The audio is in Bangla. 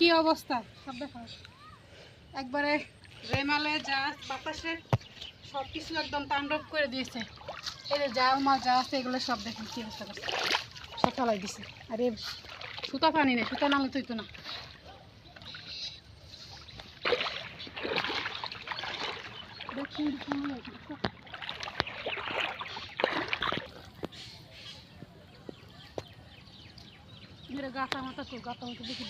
কি অবস্থা? সব দেখো একবারে রেমালে যা বাতাসে সব কিছু একদম তাণ্ডব করে দিয়েছে। এই যে জাল, মাল যা আছে, এগুলো সব দেখেন কি অবস্থা করছে। সব ফেলাই দিছে। আরে, সুতা পানি নেই, সুতা নালে তুই তো না। দেখুন গাতা মাথা তো গাতা মাথা দেখি